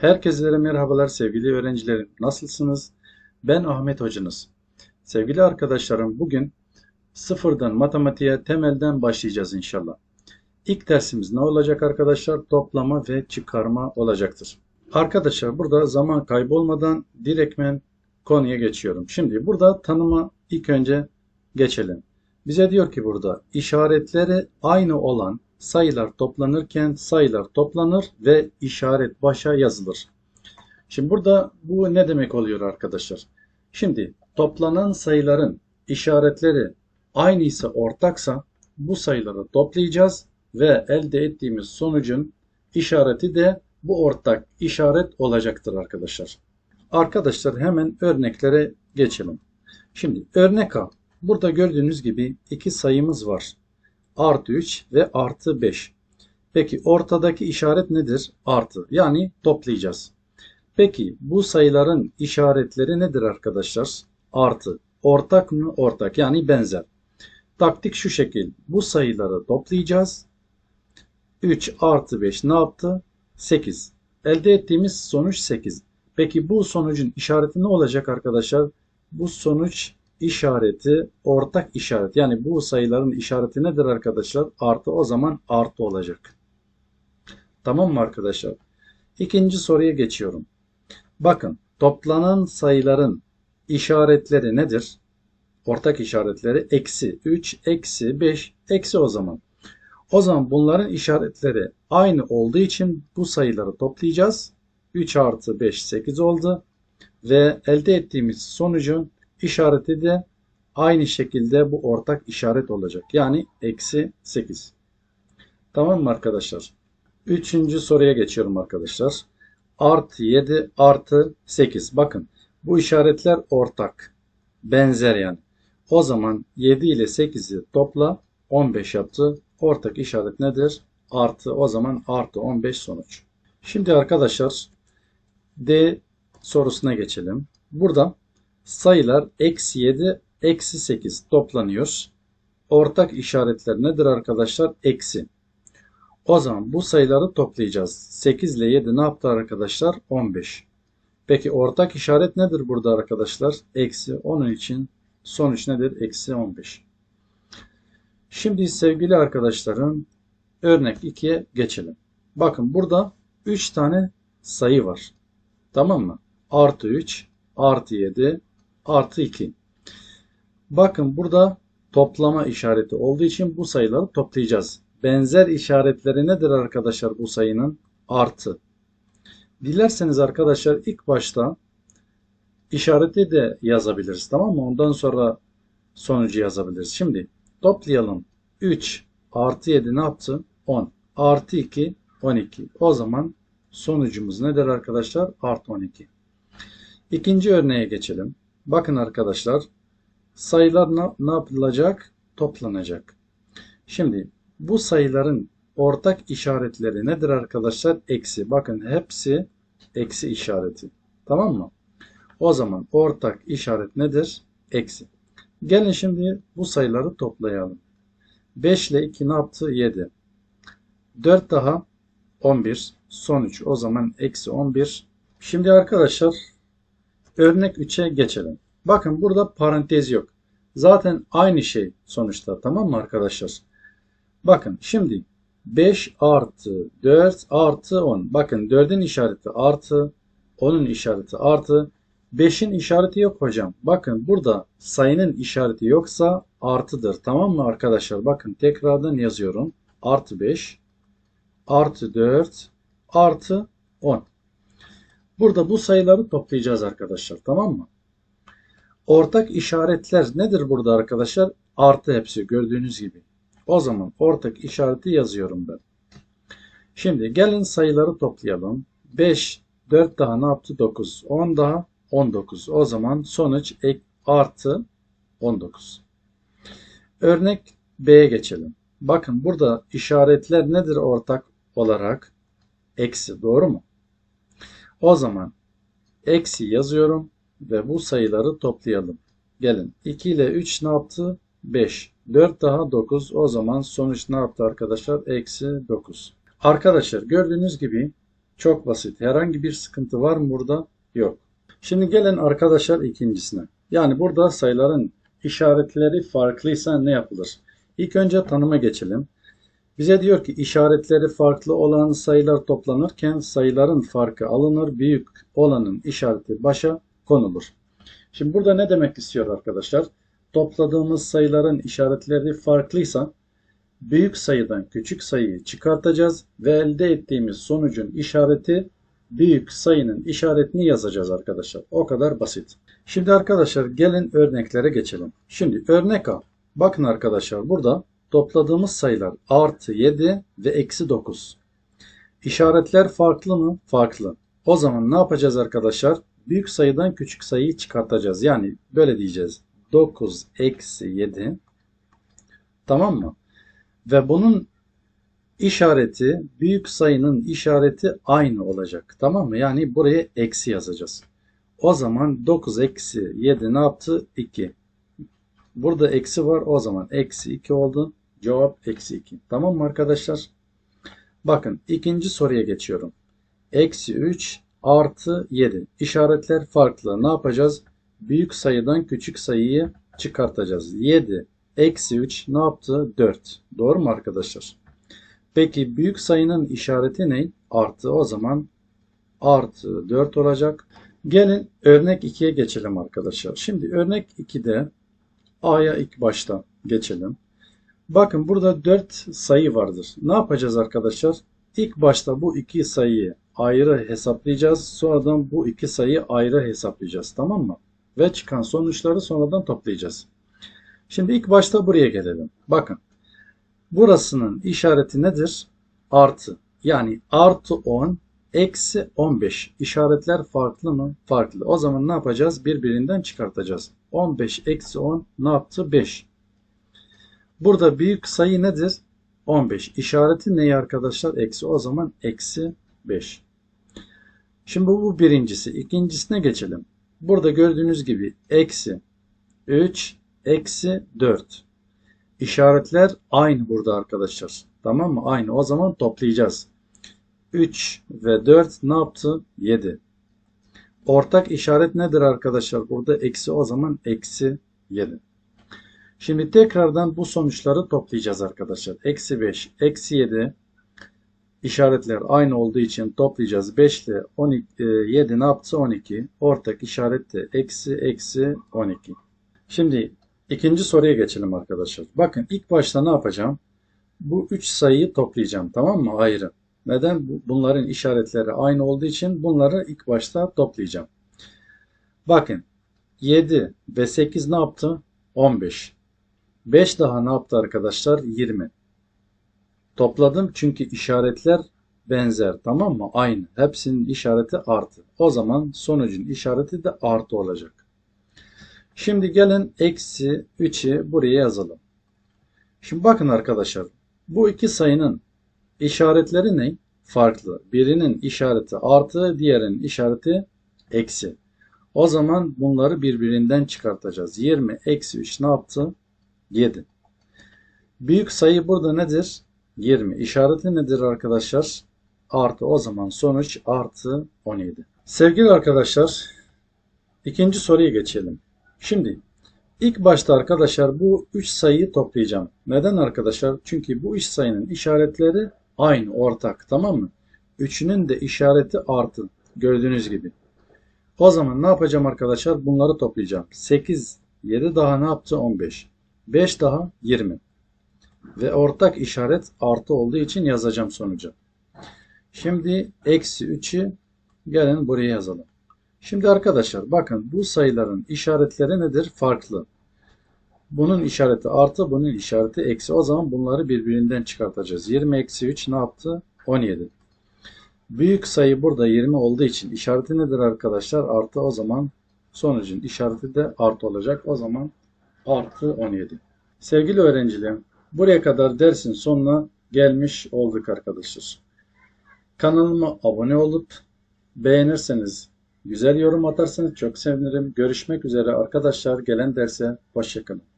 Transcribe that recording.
Herkese merhabalar sevgili öğrencilerim. Nasılsınız? Ben Ahmet hocanız. Sevgili arkadaşlarım bugün sıfırdan matematiğe temelden başlayacağız inşallah. İlk dersimiz ne olacak arkadaşlar? Toplama ve çıkarma olacaktır. Arkadaşlar burada zaman kaybolmadan direktmen konuya geçiyorum. Şimdi burada tanıma ilk önce geçelim. Bize diyor ki burada işaretleri aynı olan sayılar toplanırken sayılar toplanır ve işaret başa yazılır. Şimdi burada bu ne demek oluyor arkadaşlar? Şimdi toplanan sayıların işaretleri aynı ise ortaksa bu sayıları toplayacağız ve elde ettiğimiz sonucun işareti de bu ortak işaret olacaktır arkadaşlar. Arkadaşlar hemen örneklere geçelim. Şimdi örnek A. Burada gördüğünüz gibi iki sayımız var. Artı 3 ve artı 5. Peki ortadaki işaret nedir? Artı. Yani toplayacağız. Peki bu sayıların işaretleri nedir arkadaşlar? Artı. Ortak mı? Ortak. Yani benzer. Taktik şu şekil. Bu sayıları toplayacağız. 3 artı 5 ne yaptı? 8. Elde ettiğimiz sonuç 8. Peki bu sonucun işareti ne olacak arkadaşlar? Bu sonuç işareti ortak işaret. Yani bu sayıların işareti nedir arkadaşlar? Artı o zaman artı olacak. Tamam mı arkadaşlar? İkinci soruya geçiyorum. Bakın toplanan sayıların işaretleri nedir? Ortak işaretleri eksi 3, eksi 5, eksi o zaman. O zaman bunların işaretleri aynı olduğu için bu sayıları toplayacağız. 3 artı 5 8 oldu. Ve elde ettiğimiz sonucun işareti de aynı şekilde bu ortak işaret olacak. Yani eksi 8. Tamam mı arkadaşlar? Üçüncü soruya geçiyorum arkadaşlar. Artı 7 artı 8. Bakın bu işaretler ortak. Benzer yani. O zaman 7 ile 8'i topla 15 yaptı. Ortak işaret nedir? Artı o zaman artı 15 sonuç. Şimdi arkadaşlar D sorusuna geçelim. Burada sayılar eksi 7 eksi 8 toplanıyor. Ortak işaretler nedir arkadaşlar? Eksi. O zaman bu sayıları toplayacağız. 8 ile 7 ne yaptı arkadaşlar? 15. Peki ortak işaret nedir burada arkadaşlar? Eksi. Onun için sonuç nedir? Eksi 15. Şimdi sevgili arkadaşlarım örnek 2'ye geçelim. Bakın burada 3 tane sayı var. Tamam mı? Artı 3, artı 7, artı 2. Bakın burada toplama işareti olduğu için bu sayıları toplayacağız. Benzer işaretleri nedir arkadaşlar bu sayının? Artı. Dilerseniz arkadaşlar ilk başta işareti de yazabiliriz tamam mı? Ondan sonra sonucu yazabiliriz. Şimdi toplayalım. 3 artı 7 ne yaptı? 10. Artı 2 12. O zaman sonucumuz nedir arkadaşlar? Artı 12. İkinci örneğe geçelim. Bakın arkadaşlar sayılar ne, ne yapılacak? Toplanacak. Şimdi bu sayıların ortak işaretleri nedir arkadaşlar? Eksi. Bakın hepsi eksi işareti. Tamam mı? O zaman ortak işaret nedir? Eksi. Gelin şimdi bu sayıları toplayalım. 5 ile 2 ne yaptı? 7. 4 daha 11. Sonuç o zaman eksi 11. Şimdi arkadaşlar örnek 3'e geçelim. Bakın burada parantez yok. Zaten aynı şey sonuçta tamam mı arkadaşlar? Bakın şimdi 5 artı 4 artı 10. Bakın 4'ün işareti artı 10'un işareti artı 5'in işareti yok hocam. Bakın burada sayının işareti yoksa artıdır. Tamam mı arkadaşlar? Bakın tekrardan yazıyorum. Artı 5 artı 4 artı 10. Burada bu sayıları toplayacağız arkadaşlar. Tamam mı? Ortak işaretler nedir burada arkadaşlar? Artı hepsi gördüğünüz gibi. O zaman ortak işareti yazıyorum ben. Şimdi gelin sayıları toplayalım. 5, 4 daha ne yaptı? 9. 10 daha 19. O zaman sonuç artı 19. Örnek B'ye geçelim. Bakın burada işaretler nedir ortak olarak? Eksi doğru mu? O zaman eksi yazıyorum ve bu sayıları toplayalım. Gelin 2 ile 3 ne yaptı? 5. 4 daha 9. O zaman sonuç ne yaptı arkadaşlar? Eksi 9. Arkadaşlar gördüğünüz gibi Çok basit. Herhangi bir sıkıntı var mı burada? Yok. Şimdi gelin arkadaşlar ikincisine. Yani burada sayıların işaretleri farklıysa ne yapılır? İlk önce tanıma geçelim. Bize diyor ki işaretleri farklı olan sayılar toplanırken sayıların farkı alınır. Büyük olanın işareti başa konulur. Şimdi burada ne demek istiyor arkadaşlar? Topladığımız sayıların işaretleri farklıysa büyük sayıdan küçük sayıyı çıkartacağız ve elde ettiğimiz sonucun işareti büyük sayının işaretini yazacağız arkadaşlar. O kadar basit. Şimdi arkadaşlar gelin örneklere geçelim. Şimdi örnek A. Bakın arkadaşlar burada topladığımız sayılar artı 7 ve eksi 9. İşaretler farklı mı? Farklı. O zaman ne yapacağız arkadaşlar? Büyük sayıdan küçük sayıyı çıkartacağız. Yani böyle diyeceğiz. 9 eksi 7 tamam mı? Ve bunun işareti büyük sayının işareti aynı olacak. Tamam mı? Yani buraya eksi yazacağız. O zaman 9 eksi 7 ne yaptı? 2. Burada eksi var. O zaman eksi 2 oldu. Cevap eksi 2. Tamam mı arkadaşlar? Bakın ikinci soruya geçiyorum. Eksi 3 artı 7. İşaretler farklı. Ne yapacağız? Büyük sayıdan küçük sayıyı çıkartacağız. 7 eksi 3 ne yaptı? 4. Doğru mu arkadaşlar? Peki büyük sayının işareti ne? Artı. O zaman artı 4 olacak. Gelin örnek 2'ye geçelim arkadaşlar. Şimdi örnek 2'de A'ya ilk başta geçelim. Bakın burada 4 sayı vardır. Ne yapacağız arkadaşlar? İlk başta bu iki sayıyı ayrı hesaplayacağız. Sonradan bu iki sayıyı ayrı hesaplayacağız. Tamam mı? Ve çıkan sonuçları sonradan toplayacağız. Şimdi ilk başta buraya gelelim. Bakın. Burasının işareti nedir? Artı. Yani artı 10 eksi 15. İşaretler farklı mı? Farklı. O zaman ne yapacağız? Birbirinden çıkartacağız. 15 eksi 10 ne yaptı? 5. Burada büyük sayı nedir? 15. İşareti neyi arkadaşlar? Eksi. O zaman eksi 5. Şimdi bu, birincisi. İkincisine geçelim. Burada gördüğünüz gibi eksi 3 eksi 4. İşaretler aynı burada arkadaşlar. Tamam mı? Aynı. O zaman toplayacağız. 3 ve 4 ne yaptı? 7. Ortak işaret nedir arkadaşlar? Burada eksi o zaman eksi 7. Şimdi tekrardan bu sonuçları toplayacağız arkadaşlar. Eksi 5, eksi 7 işaretler aynı olduğu için toplayacağız. 5 ile 12, 7 ne yaptı? 12. Ortak işaret de eksi eksi 12. Şimdi ikinci soruya geçelim arkadaşlar. Bakın ilk başta ne yapacağım? Bu 3 sayıyı toplayacağım. Tamam mı? Ayrı. Neden? Bunların işaretleri aynı olduğu için bunları ilk başta toplayacağım. Bakın 7 ve 8 ne yaptı? 15. 5 daha ne yaptı arkadaşlar? 20. Topladım çünkü işaretler benzer tamam mı? Aynı. Hepsinin işareti artı. O zaman sonucun işareti de artı olacak. Şimdi gelin eksi 3'ü buraya yazalım. Şimdi bakın arkadaşlar. Bu iki sayının işaretleri ne? Farklı. Birinin işareti artı, diğerinin işareti eksi. O zaman bunları birbirinden çıkartacağız. 20 eksi 3 ne yaptı? 7. Büyük sayı burada nedir? 20. İşareti nedir arkadaşlar? Artı. O zaman sonuç artı 17. Sevgili arkadaşlar ikinci soruya geçelim. Şimdi ilk başta arkadaşlar bu 3 sayıyı toplayacağım. Neden arkadaşlar? Çünkü bu 3 sayının işaretleri aynı ortak tamam mı? Üçünün de işareti artı gördüğünüz gibi. O zaman ne yapacağım arkadaşlar? Bunları toplayacağım. 8, 7 daha ne yaptı? 15. 5 daha 20. Ve ortak işaret artı olduğu için yazacağım sonucu. Şimdi eksi 3'ü gelin buraya yazalım. Şimdi arkadaşlar bakın bu sayıların işaretleri nedir? Farklı. Bunun işareti artı, bunun işareti eksi. O zaman bunları birbirinden çıkartacağız. 20 eksi 3 ne yaptı? 17. Büyük sayı burada 20 olduğu için işareti nedir arkadaşlar? Artı o zaman sonucun işareti de artı olacak. O zaman artı 17. Sevgili öğrencilerim buraya kadar dersin sonuna gelmiş olduk arkadaşlar. Kanalıma abone olup beğenirseniz güzel yorum atarsanız çok sevinirim. Görüşmek üzere arkadaşlar gelen derse hoşçakalın.